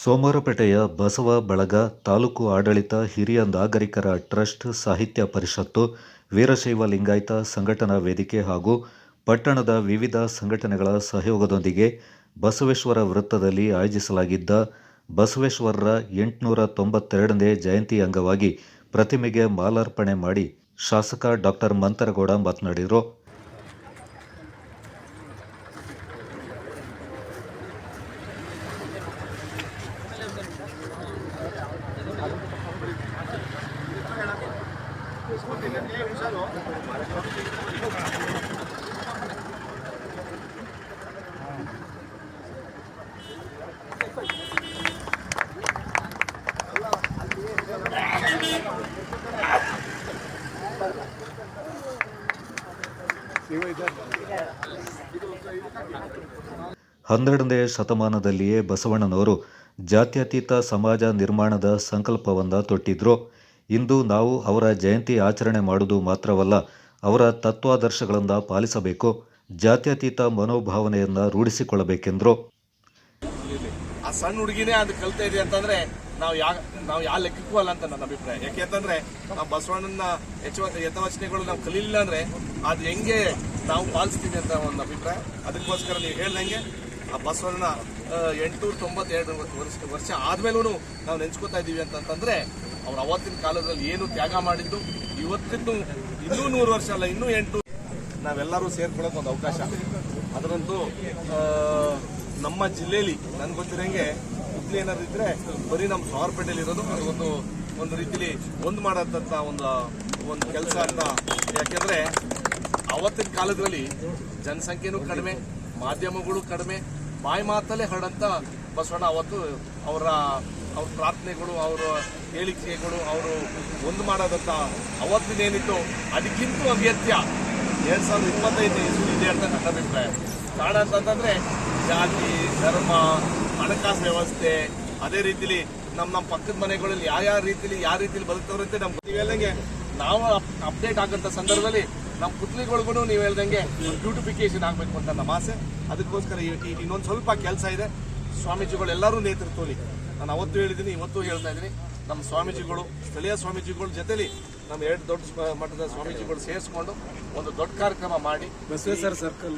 ಸೋಮವಾರಪೇಟೆಯ ಬಸವ ಬಳಗ ತಾಲೂಕು ಆಡಳಿತ ಹಿರಿಯ ನಾಗರಿಕರ ಟ್ರಸ್ಟ್ ಸಾಹಿತ್ಯ ಪರಿಷತ್ತು ವೀರಶೈವ ಲಿಂಗಾಯತ ಸಂಘಟನಾ ವೇದಿಕೆ ಹಾಗೂ ಪಟ್ಟಣದ ವಿವಿಧ ಸಂಘಟನೆಗಳ ಸಹಯೋಗದೊಂದಿಗೆ ಬಸವೇಶ್ವರ ವೃತ್ತದಲ್ಲಿ ಆಯೋಜಿಸಲಾಗಿದ್ದ ಬಸವೇಶ್ವರರ ಎಂಟುನೂರ ತೊಂಬತ್ತೆರಡನೇ ಜಯಂತಿ ಅಂಗವಾಗಿ ಪ್ರತಿಮೆಗೆ ಮಾಲಾರ್ಪಣೆ ಮಾಡಿ ಶಾಸಕ ಡಾಕ್ಟರ್ ಮಂತರಗೌಡ ಮಾತನಾಡಿದರು. ಹನ್ನೆರಡನೇ ಶತಮಾನದಲ್ಲಿಯೇ ಬಸವಣ್ಣನವರು ಜಾತ್ಯತೀತ ಸಮಾಜ ನಿರ್ಮಾಣದ ಸಂಕಲ್ಪವನ್ನು ತೊಟ್ಟಿದ್ರು. ಇಂದು ನಾವು ಅವರ ಜಯಂತಿ ಆಚರಣೆ ಮಾಡುವುದು ಮಾತ್ರವಲ್ಲ, ಅವರ ತತ್ವಾದರ್ಶಗಳನ್ನು ಪಾಲಿಸಬೇಕು, ಜಾತ್ಯತೀತ ಮನೋಭಾವನೆಯನ್ನು ರೂಢಿಸಿಕೊಳ್ಳಬೇಕೆಂದರು. ಆ ಸಣ್ಣ ಹುಡುಗಿನೇ ಅದು ಕಲ್ತಾ ಇದೆ ಅಂತಂದ್ರೆ ನಾವು ಯಾ, ನಾವು ಯಾವ ಲೆಕ್ಕಕ್ಕೂ ಅಲ್ಲ ಅಂತ ನನ್ನ ಅಭಿಪ್ರಾಯ. ಯಾಕೆ ಅಂತಂದ್ರೆ ನಾವು ಬಸವಣ್ಣನ ಹೆಚ್ಚು ಯಥವಚನೆಗಳು ನಾವು ಕಲೀಲಿಲ್ಲ ಅಂದ್ರೆ ಅದು ಹೆಂಗೆ ನಾವು ಪಾಲಿಸ್ತೀವಿ ಅಂತ ಒಂದು ಅಭಿಪ್ರಾಯ. ಅದಕ್ಕೋಸ್ಕರ ನೀವು ಹೇಳ್ದಂಗೆ ಆ ಬಸವಣ್ಣನ ಎಂಟು ತೊಂಬತ್ತೆರಡು ವರ್ಷ ವರ್ಷ ಆದ್ಮೇಲೂ ನಾವು ನೆನ್ಸ್ಕೊತಾ ಇದೀವಿ ಅಂತಂತಂದ್ರೆ ಅವ್ರು ಅವತ್ತಿನ ಕಾಲದಲ್ಲಿ ಏನು ತ್ಯಾಗ ಮಾಡಿದ್ದು ಇವತ್ತಿದ್ದು ಇನ್ನೂ ನೂರು ವರ್ಷ ಅಲ್ಲ, ಇನ್ನೂ ಎಂಟು ನಾವೆಲ್ಲರೂ ಸೇರ್ಕೊಳ್ಳೋಕೆ ಒಂದು ಅವಕಾಶ. ಅದರಂತೂ ನಮ್ಮ ಜಿಲ್ಲೆಯಲ್ಲಿ ನನ್ಗೆ ಗೊತ್ತಿರೋಂಗೆ ಹುಬ್ಳಿ ಏನಾದ್ರು ಇದ್ರೆ ಬರೀ ನಮ್ಮ ಸಾವರ್ಪೇಟೆಯಲ್ಲಿ ಇರೋದು. ಒಂದು ಒಂದು ರೀತಿಲಿ ಒಂದು ಮಾಡೋದಂತ ಒಂದು ಒಂದು ಕೆಲಸ ಅಂತ. ಯಾಕೆಂದ್ರೆ ಅವತ್ತಿನ ಕಾಲದಲ್ಲಿ ಜನಸಂಖ್ಯೆನೂ ಕಡಿಮೆ, ಮಾಧ್ಯಮಗಳು ಕಡಿಮೆ, ಬಾಯಿ ಮಾತಲ್ಲೇ ಹರಡಂತ ಬಸವಣ್ಣ ಅವತ್ತು ಅವರ ಅವ್ರ ಪ್ರಾರ್ಥನೆಗಳು, ಅವರ ಹೇಳಿಕೆಗಳು, ಅವರು ಒಂದು ಮಾಡೋದಂತ ಅವತ್ತಿನೇನಿತ್ತು ಅದಕ್ಕಿಂತ ಅಗತ್ಯ. ಎರಡ್ ಸಾವಿರದ ಇಪ್ಪತ್ತೈದು ಇಸ್ವಿ ಇದೆ ಅಂತ ನನ್ನ ಅಭಿಪ್ರಾಯ ಕಾರಣ ಅಂತಂದ್ರೆ ಜಾತಿ, ಧರ್ಮ, ಹಣಕಾಸು ವ್ಯವಸ್ಥೆ, ಅದೇ ರೀತಿಲಿ ನಮ್ಮ ನಮ್ಮ ಪಕ್ಕದ ಮನೆಗಳಲ್ಲಿ ಯಾವ ಯಾವ ರೀತಿಲಿ ಯಾವ ರೀತಿಲಿ ಬದುಕ್ತವ್ರೆ ಅಂತ ನೀವು ಹೇಳ್ದಂಗೆ ನಾವು ಅಪ್ಡೇಟ್ ಆಗಂತ ಸಂದರ್ಭದಲ್ಲಿ ನಮ್ಮ ಪುತ್ಲಿಗಳಿಗೂ ನೀವು ಹೇಳ್ದಂಗೆ ಬ್ಯೂಟಿಫಿಕೇಶನ್ ಆಗಬೇಕು ಅಂತ ನಮ್ಮ ಆಸೆ. ಅದಕ್ಕೋಸ್ಕರ ಇನ್ನೊಂದು ಸ್ವಲ್ಪ ಕೆಲಸ ಇದೆ. ಸ್ವಾಮೀಜಿಗಳು ಎಲ್ಲರೂ ನೇತೃತ್ವದಲ್ಲಿ. ನಾನು ಅವತ್ತು ಹೇಳಿದ್ದೀನಿ ಇವತ್ತು ಹೇಳ್ತಾ ಇದ್ದೀನಿ. ನಮ್ಮ ಸ್ವಾಮೀಜಿಗಳು ಸ್ಥಳೀಯ ಸ್ವಾಮೀಜಿಗಳ ಜೊತೆಲಿ ನಮ್ಮ ಎರಡು ದೊಡ್ಡ ಮಠದ ಮಟ್ಟದ ಸ್ವಾಮೀಜಿಗಳು ಸೇರಿಸ್ಕೊಂಡು ಒಂದು ದೊಡ್ಡ ಕಾರ್ಯಕ್ರಮ ಮಾಡಿ ಬಸವೇಶ್ವರ ಸರ್ಕಲ್?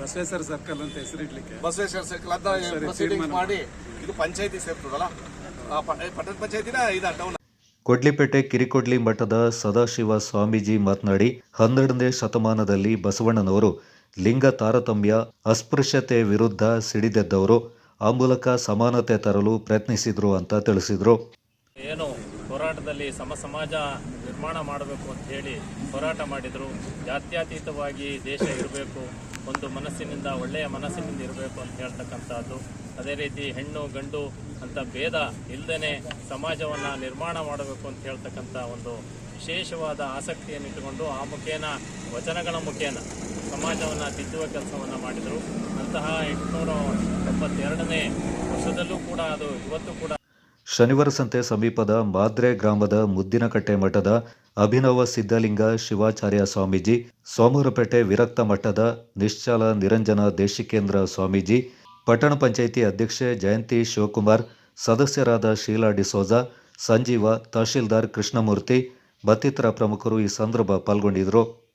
ಬಸವೇಶ್ವರ ಸರ್ಕಲ್ ಅಂತ ಹೆಸರಿಡ್ಲಿಕ್ಕೆ. ಬಸವೇಶ್ವರ ಸರ್ಕಲ್ ಅಂತ ಪ್ರೊಸೀಡಿಂಗ್ಸ್ ಮಾಡಿ ಇದು ಪಂಚಾಯತಿ ಸೇರ್ತದಲ್ಲ? ಪಟ್ಟಣ ಪಂಚಾಯತಿನ ಇದ ಟೌನ್ ಕೊಡ್ಲಿಪೇಟೆ ಕಿರಿಕೊಡ್ಲಿ ಮಠದ ಸದಾಶಿವ ಸ್ವಾಮೀಜಿ ಮಾತನಾಡಿ ಹನ್ನೆರಡನೇ ಶತಮಾನದಲ್ಲಿ ಬಸವಣ್ಣನವರು ಲಿಂಗ ತಾರತಮ್ಯ ಅಸ್ಪೃಶ್ಯತೆ ವಿರುದ್ಧ ಸಿಡಿದೆದ್ದವರು. ಆ ಮೂಲಕ ಸಮಾನತೆ ತರಲು ಪ್ರಯತ್ನಿಸಿದ್ರು ಅಂತ ತಿಳಿಸಿದರು. ಏನು ಹೋರಾಟದಲ್ಲಿ ಸಮ ಸಮಾಜ ನಿರ್ಮಾಣ ಮಾಡಬೇಕು ಅಂತ ಹೇಳಿ ಹೋರಾಟ ಮಾಡಿದರು. ಜಾತ್ಯತೀತವಾಗಿ ದೇಶ ಇರಬೇಕು. ಒಂದು ಮನಸ್ಸಿನಿಂದ, ಒಳ್ಳೆಯ ಮನಸ್ಸಿನಿಂದ ಇರಬೇಕು ಅಂತ ಹೇಳ್ತಕ್ಕಂಥದ್ದು. ಅದೇ ರೀತಿ ಹೆಣ್ಣು, ಗಂಡು ಅಂತ ಭೇದ ಇಲ್ಲದೇ ಸಮಾಜವನ್ನು ನಿರ್ಮಾಣ ಮಾಡಬೇಕು ಅಂತ ಹೇಳ್ತಕ್ಕಂಥ ಒಂದು ವಿಶೇಷವಾದ ಆಸಕ್ತಿಯನ್ನು ಇಟ್ಟುಕೊಂಡು ಆ ಮುಖೇನ, ವಚನಗಳ ಮುಖೇನ ಸಮಾಜವನ್ನು ತಿದ್ದುವ ಕೆಲಸವನ್ನು ಮಾಡಿದರು. ಅಂತಹ ಎಂಟುನೂರ ಎಪ್ಪತ್ತೆರಡನೇ ವರ್ಷದಲ್ಲೂ ಕೂಡ ಅದು, ಇವತ್ತು ಕೂಡ ಶನಿವಾರ ಸಂತೆ ಸಮೀಪದ ಮಾದ್ರೆ ಗ್ರಾಮದ ಮುದ್ದಿನಕಟ್ಟೆ ಮಠದ ಅಭಿನವ ಸಿದ್ಧಲಿಂಗ ಶಿವಾಚಾರ್ಯ ಸ್ವಾಮೀಜಿ ಸೋಮೂರಪೇಟೆ ವಿರಕ್ತ ಮಠದ ನಿಶ್ಚಲ ನಿರಂಜನ ದೇಶಿಕೇಂದ್ರ ಸ್ವಾಮೀಜಿ, ಪಟ್ಟಣ ಪಂಚಾಯಿತಿ ಅಧ್ಯಕ್ಷೆ ಜಯಂತಿ ಶಿವಕುಮಾರ್, ಸದಸ್ಯರಾದ ಶೀಲಾ ಡಿಸೋಜ, ಸಂಜೀವ, ತಹಶೀಲ್ದಾರ್ ಕೃಷ್ಣಮೂರ್ತಿ, ಮತ್ತಿತರ ಪ್ರಮುಖರು ಈ ಸಂದರ್ಭ ಪಾಲ್ಗೊಂಡಿದ್ದರು.